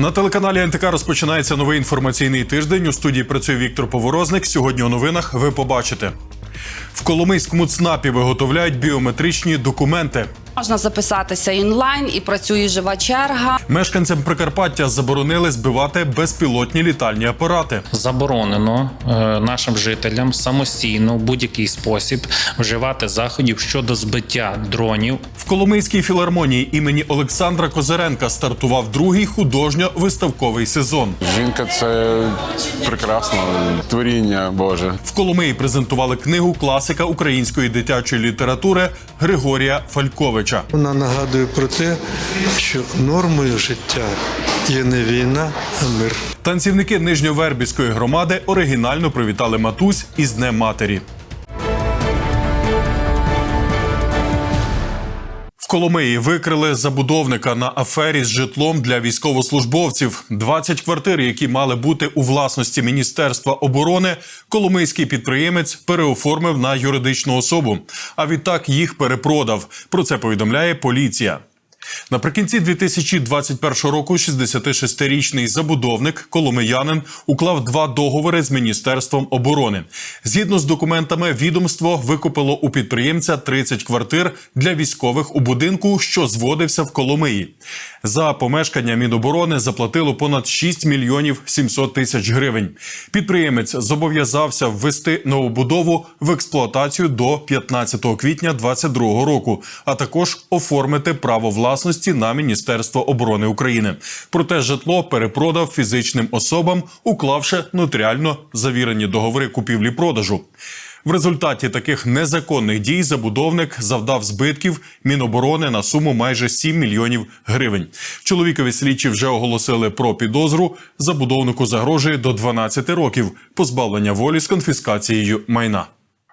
На телеканалі НТК розпочинається новий інформаційний тиждень. У студії працює Віктор Поворозник. Сьогодні у новинах ви побачите. В Коломийському ЦНАПі виготовляють біометричні документи. Можна записатися інлайн і працює жива черга. Мешканцям Прикарпаття заборонили збивати безпілотні літальні апарати. Заборонено е, нашим жителям самостійно в будь-який спосіб вживати заходів щодо збиття дронів. В Коломийській філармонії імені Олександра Козиренка стартував другий художньо-виставковий сезон. Жінка це прекрасно творіння Боже. В Коломиї презентували книгу класика української дитячої літератури Григорія Фальковича. Вона нагадує про те, що нормою життя є не війна, а мир. Танцівники Нижньовербівської громади оригінально привітали матусь із Днем матері. Коломиї викрили забудовника на афері з житлом для військовослужбовців. 20 квартир, які мали бути у власності Міністерства оборони, коломийський підприємець переоформив на юридичну особу. А відтак їх перепродав. Про це повідомляє поліція. Наприкінці 2021 року 66-річний забудовник коломиянин уклав два договори з міністерством оборони. Згідно з документами, відомство викупило у підприємця 30 квартир для військових у будинку, що зводився в Коломиї. За помешкання Міноборони заплатило понад 6 мільйонів 700 тисяч гривень. Підприємець зобов'язався ввести новобудову в експлуатацію до 15 квітня 2022 року, а також оформити право власності на Міністерство оборони України. Проте житло перепродав фізичним особам, уклавши нотаріально завірені договори купівлі-продажу. В результаті таких незаконних дій забудовник завдав збитків Міноборони на суму майже 7 мільйонів гривень. Чоловікові слідчі вже оголосили про підозру. Забудовнику загрожує до 12 років позбавлення волі з конфіскацією майна.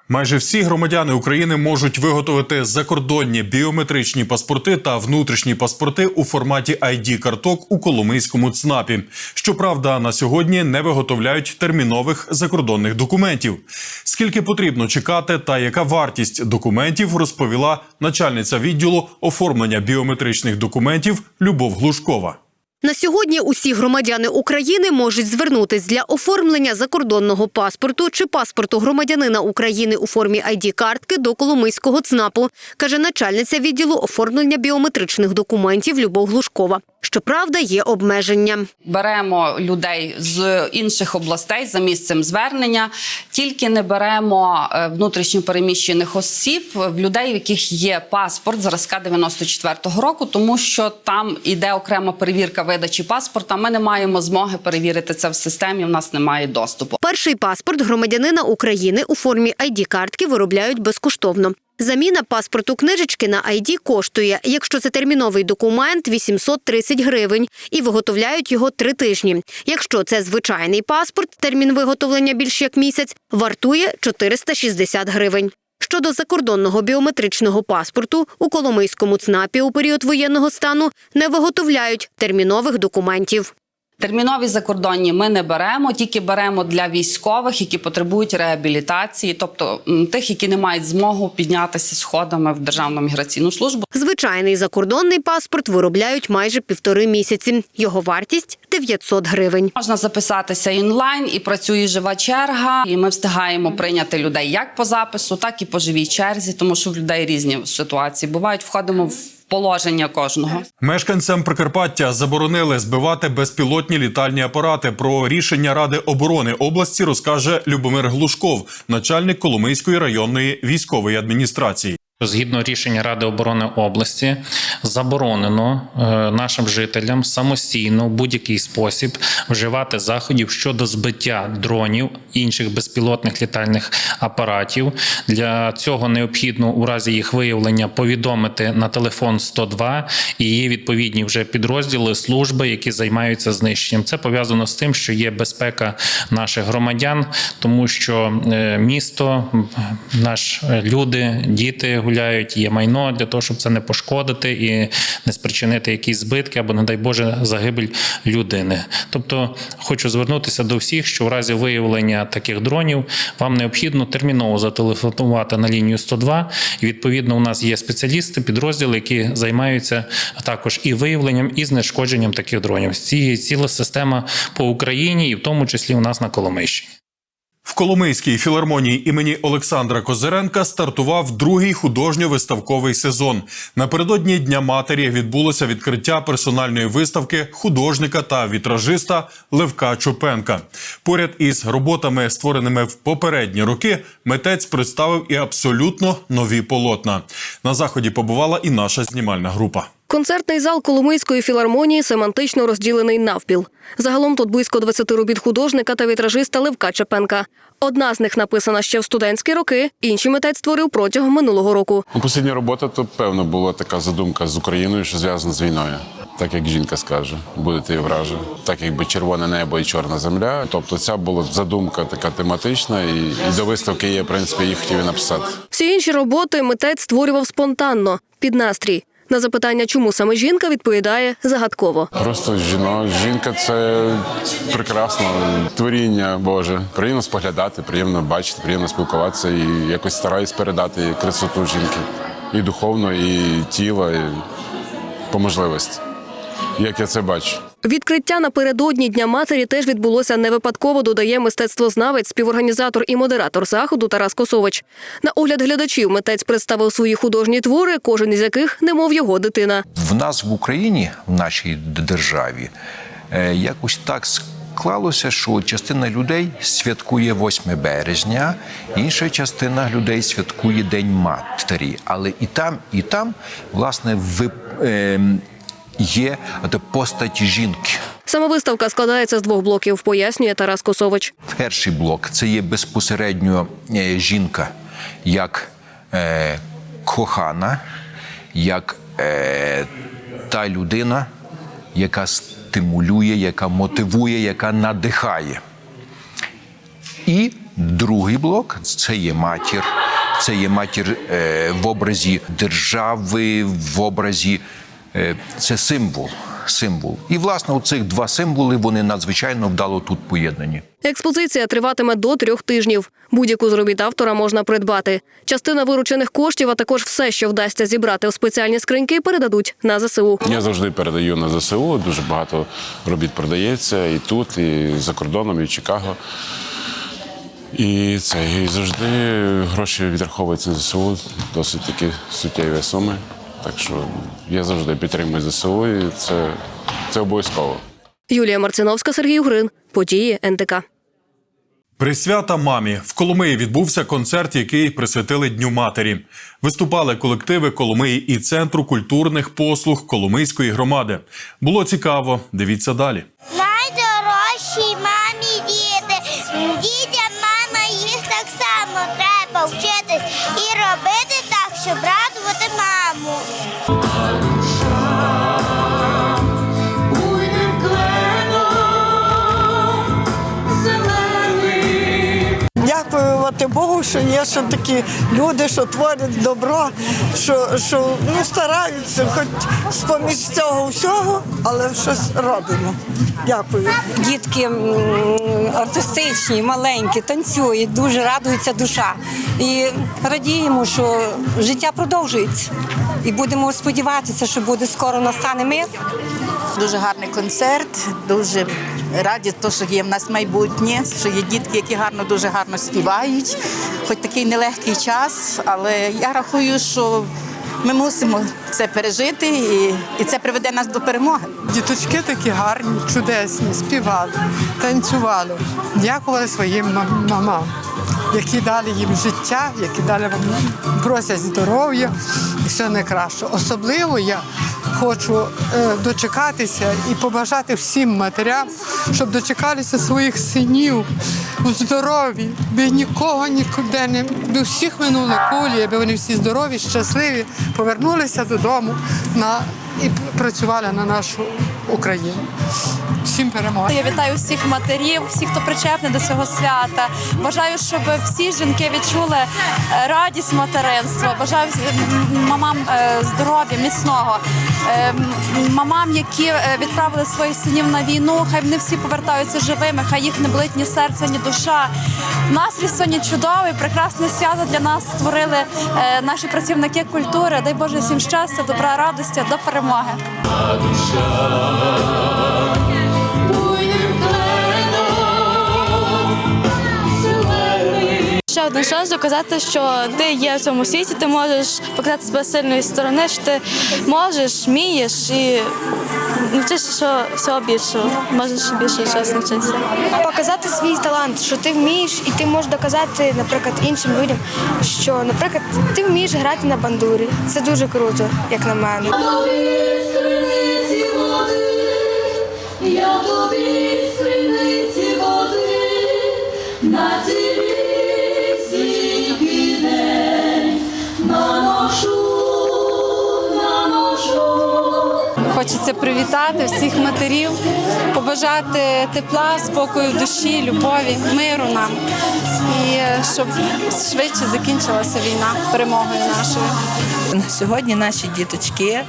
Майже всі громадяни України можуть виготовити закордонні біометричні паспорти та внутрішні паспорти у форматі id карток у Коломийському ЦНАПі. Щоправда, на сьогодні не виготовляють термінових закордонних документів. Скільки потрібно чекати та яка вартість документів, розповіла начальниця відділу оформлення біометричних документів Любов Глушкова. На сьогодні усі громадяни України можуть звернутись для оформлення закордонного паспорту чи паспорту громадянина України у формі id картки до Коломийського ЦНАПу, каже начальниця відділу оформлення біометричних документів Любов Глушкова. Щоправда, є обмеження. Беремо людей з інших областей за місцем звернення. Тільки не беремо е, внутрішньо переміщених осіб, в людей, в яких є паспорт зразка 94-го року, тому що там іде окрема перевірка видачі паспорта. Ми не маємо змоги перевірити це в системі. В нас немає доступу. Перший паспорт громадянина України у формі id картки виробляють безкоштовно. Заміна паспорту книжечки на ID коштує, якщо це терміновий документ, 830 гривень, і виготовляють його три тижні. Якщо це звичайний паспорт, термін виготовлення більш як місяць, вартує 460 гривень. Щодо закордонного біометричного паспорту у Коломийському ЦНАПі у період воєнного стану не виготовляють термінових документів. Термінові закордонні ми не беремо, тільки беремо для військових, які потребують реабілітації, тобто тих, які не мають змогу піднятися сходами в Державну міграційну службу. Звичайний закордонний паспорт виробляють майже півтори місяці. Його вартість 900 гривень. Можна записатися інлайн і працює жива черга. І ми встигаємо прийняти людей як по запису, так і по живій черзі, тому що в людей різні ситуації бувають. Входимо в положення кожного. Мешканцям Прикарпаття заборонили збивати безпілотні літальні апарати. Про рішення Ради оборони області розкаже Любомир Глушков, начальник Коломийської районної військової адміністрації. Згідно рішення Ради оборони області, заборонено е, нашим жителям самостійно в будь-який спосіб вживати заходів щодо збиття дронів інших безпілотних літальних апаратів. Для цього необхідно у разі їх виявлення повідомити на телефон 102 і є відповідні вже підрозділи служби, які займаються знищенням. Це пов'язано з тим, що є безпека наших громадян, тому що е, місто, наш люди, діти гуляють, є майно для того, щоб це не пошкодити і не спричинити якісь збитки або, не дай Боже, загибель людини. Тобто, хочу звернутися до всіх, що в разі виявлення таких дронів вам необхідно терміново зателефонувати на лінію 102. І відповідно, у нас є спеціалісти, підрозділи, які займаються також і виявленням, і знешкодженням таких дронів. Ці ціла система по Україні, і в тому числі у нас на Коломийщині. В Коломийській філармонії імені Олександра Козиренка стартував другий художньо-виставковий сезон. Напередодні Дня матері відбулося відкриття персональної виставки художника та вітражиста Левка Чупенка. Поряд із роботами, створеними в попередні роки, митець представив і абсолютно нові полотна. На заході побувала і наша знімальна група. Концертний зал Коломийської філармонії семантично розділений навпіл. Загалом тут близько 20 робіт художника та вітражиста Левка Чепенка. Одна з них написана ще в студентські роки, інші митець створив протягом минулого року. Послідня робота, то певно була така задумка з Україною, що зв'язана з війною. Так як жінка скаже, будете і враже. Так якби червоне небо і чорна земля. Тобто ця була задумка така тематична, і, і до виставки я, в принципі, її хотів і написати. Всі інші роботи митець створював спонтанно, під настрій. На запитання, чому саме жінка, відповідає загадково. Просто жіно, жінка це прекрасно творіння Боже. Приємно споглядати, приємно бачити, приємно спілкуватися і якось стараюсь передати красоту жінки і духовно, і тіло, і по можливості. Як я це бачу. Відкриття напередодні Дня матері теж відбулося не випадково, додає мистецтвознавець, співорганізатор і модератор заходу Тарас Косович. На огляд глядачів митець представив свої художні твори, кожен із яких немов його дитина. в нас в Україні, в нашій державі, е, якось так склалося, що частина людей святкує 8 березня, інша частина людей святкує День матері. Але і там, і там, власне, ви, е, є от постать жінки. Сама виставка складається з двох блоків, пояснює Тарас Косович. Перший блок це є безпосередньо е, жінка як е, кохана, як е, та людина, яка стимулює, яка мотивує, яка надихає. І другий блок це є матір. Це є матір е, в образі держави, в образі це символ. Символ. І, власне, у цих два символи вони надзвичайно вдало тут поєднані. Експозиція триватиме до трьох тижнів. Будь-яку з робіт автора можна придбати. Частина виручених коштів, а також все, що вдасться зібрати у спеціальні скриньки, передадуть на ЗСУ. Я завжди передаю на ЗСУ. Дуже багато робіт продається і тут, і за кордоном, і в Чикаго. І це і завжди гроші відраховуються ЗСУ, досить такі суттєві суми. Так що я завжди підтримую ЗСУ, і це, це обов'язково. Юлія Марциновська, Сергій Угрин. Події НТК. Присвята мамі в Коломиї відбувся концерт, який присвятили Дню матері. Виступали колективи Коломиї і центру культурних послуг Коломийської громади. Було цікаво. Дивіться далі. Найдорожчі мамі діти. Дітям мама їх так само треба вчитись і робити так, щоб радувати маму. Дякувати Богу, що є ще такі люди, що творять добро, що, що ну, стараються, хоч з-поміж цього всього, але щось робимо. Дякую. Дітки артистичні, маленькі, танцюють, дуже радується душа. І радіємо, що життя продовжується. І будемо сподіватися, що буде скоро настане мир. Дуже гарний концерт, дуже раді, то, що є в нас майбутнє, що є дітки, які гарно, дуже гарно співають. Хоч такий нелегкий час, але я рахую, що ми мусимо це пережити, і, і це приведе нас до перемоги. Діточки такі гарні, чудесні, співали, танцювали, дякували своїм мамам, які дали їм життя, які дали просять здоров'я і все найкраще. Особливо я хочу е, дочекатися і побажати всім матерям, щоб дочекалися своїх синів у здорові, би нікого нікуди не би всіх минули кулі, аби вони всі здорові, щасливі, повернулися додому на і працювали на нашу Україну. Всім перемоги. Я вітаю всіх матерів, всіх, хто причепний до цього свята. Бажаю, щоб всі жінки відчули е, радість материнства. Бажаю мамам е, здоров'я, міцного. Е, Мамам, які е, відправили своїх синів на війну, хай вони всі повертаються живими, хай їх не болить ні серце, ні душа. Настрій сьогодні чудовий, прекрасне свято для нас створили е, наші працівники культури. Дай Боже всім щастя, добра, радості, до перемоги. Ще один шанс доказати, що ти є в цьому світі, ти можеш показати себе сильної сторони, що ти можеш, вмієш і навчишся що всього більшого. Можеш ще більше чогось навчитися. Показати свій талант, що ти вмієш, і ти можеш доказати, наприклад, іншим людям, що, наприклад, ти вмієш грати на бандурі. Це дуже круто, як на мене. Я тобі з води на цілий Хочеться привітати всіх матерів, побажати тепла, спокою в душі, любові, миру нам. І щоб швидше закінчилася війна перемогою нашою. Сьогодні наші діточки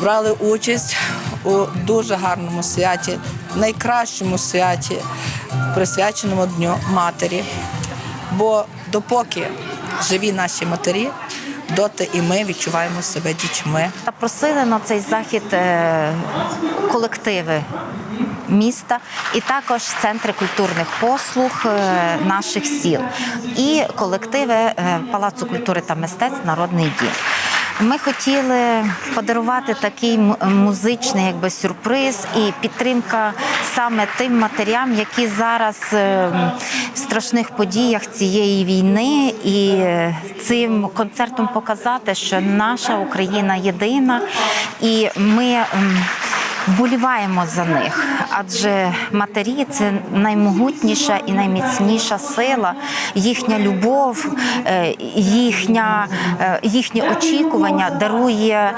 брали участь у дуже гарному святі, найкращому святі, присвяченому Дню Матері. Бо допоки живі наші матері, доти і ми відчуваємо себе дітьми. Запросили на цей захід е, колективи міста і також центри культурних послуг е, наших сіл і колективи е, Палацу культури та мистецтв Народний дім. Ми хотіли подарувати такий музичний якби, сюрприз і підтримка саме тим матерям, які зараз е, в страшних подіях цієї війни, і е, цим концертом показати, що наша Україна єдина, і ми. Вболіваємо за них, адже матері це наймогутніша і найміцніша сила, їхня любов, е, їхня, е, їхнє очікування дарує,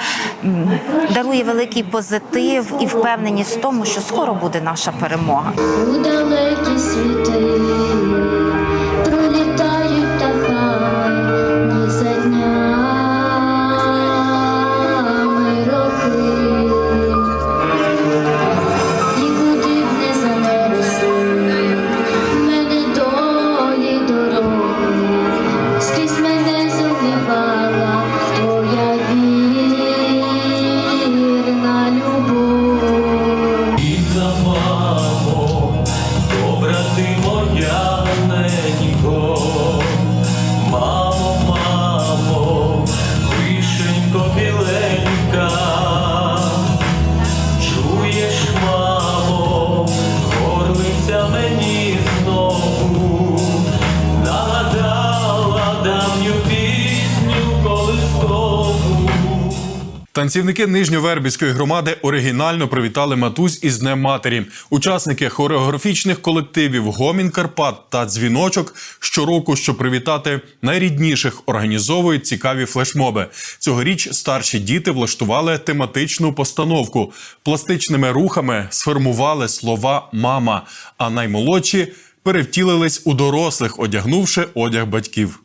дарує великий позитив і впевненість в тому, що скоро буде наша перемога. У далекі світи Танцівники Нижньовербівської громади оригінально привітали матусь із Днем Матері. Учасники хореографічних колективів Гомін Карпат та Дзвіночок щороку, щоб привітати найрідніших, організовують цікаві флешмоби. Цьогоріч старші діти влаштували тематичну постановку. Пластичними рухами сформували слова мама, а наймолодші перевтілились у дорослих, одягнувши одяг батьків.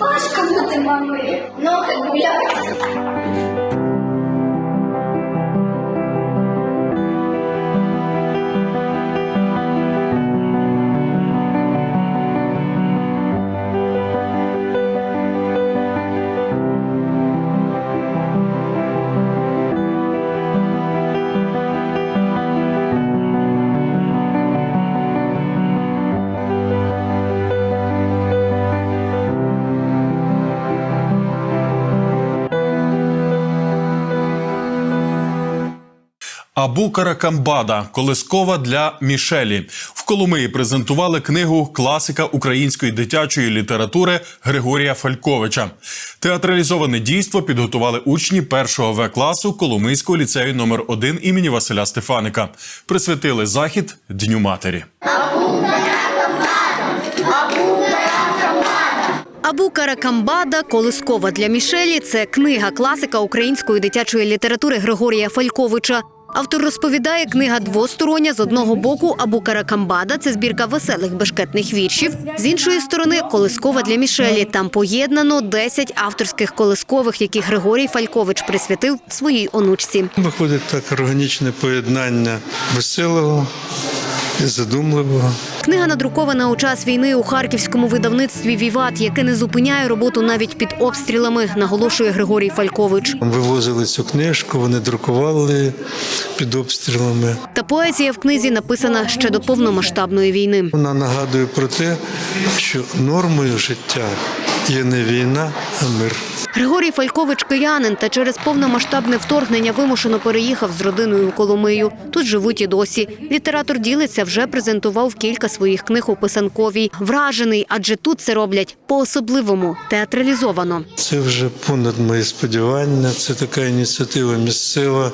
Важко бути мамою, ноги гулять. Абу Каракамбада колискова для Мішелі в Коломиї презентували книгу класика української дитячої літератури Григорія Фальковича. Театралізоване дійство підготували учні першого В класу Коломийського ліцею номер 1 імені Василя Стефаника. Присвятили захід Дню матері. Абу Каракамбада Колискова для Мішелі це книга класика української дитячої літератури Григорія Фальковича. Автор розповідає, книга двостороння. З одного боку, або Каракамбада це збірка веселих бешкетних віршів. З іншої сторони, колискова для Мішелі. Там поєднано 10 авторських колискових, які Григорій Фалькович присвятив своїй онучці. Виходить так органічне поєднання веселого задумливого. Книга надрукована у час війни у харківському видавництві Віват, яке не зупиняє роботу навіть під обстрілами, наголошує Григорій Фалькович. Вивозили цю книжку, вони друкували під обстрілами. Та поезія в книзі написана ще до повномасштабної війни. Вона нагадує про те, що нормою життя є не війна, а мир. Григорій Фалькович киянин та через повномасштабне вторгнення вимушено переїхав з родиною у Коломию. Тут живуть і досі. Літератор ділиться вже презентував кілька своїх книг у писанковій. Вражений, адже тут це роблять по-особливому, театралізовано. Це вже понад мої сподівання. Це така ініціатива місцева.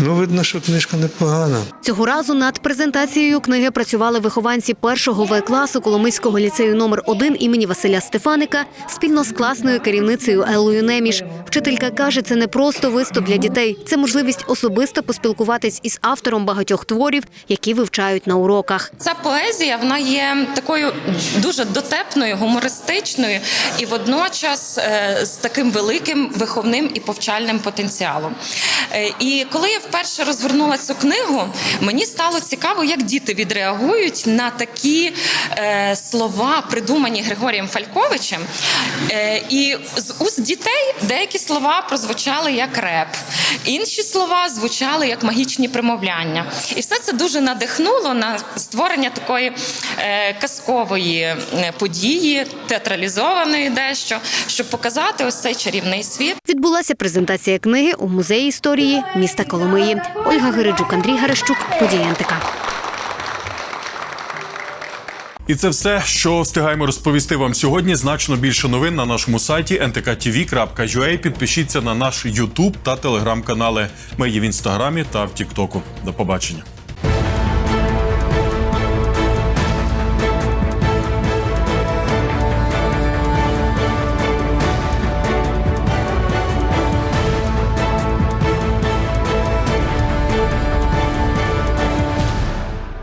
Ну, видно, що книжка непогана. Цього разу над презентацією книги працювали вихованці першого В класу Коломийського ліцею номер 1 імені Василя Стефаника спільно з класною керівницею Еллою Неміш. Вчителька каже, це не просто виступ для дітей, це можливість особисто поспілкуватись із автором багатьох творів, які вивчають на уроках. Ця поезія вона є такою дуже дотепною, гумористичною і водночас е, з таким великим виховним і повчальним потенціалом. Е, І коли я вперше розвернула цю книгу, мені стало цікаво, як діти відреагують на такі е, слова, придумані Григорієм Фальковичем. Е, І з уст дітей деякі слова прозвучали як реп, інші слова звучали як магічні примовляння. І все це дуже надихнуло на створення такої е, казкової е, події, театралізованої дещо, щоб показати ось цей чарівний світ. Відбулася презентація книги у музеї історії міста Коломиї. Ольга Гириджук, Андрій Гарещук, події НТК. І це все, що встигаємо розповісти вам сьогодні. Значно більше новин на нашому сайті ntktv.ua. Підпишіться на наш YouTube та телеграм-канали. Ми є в інстаграмі та в Тіктоку. До побачення.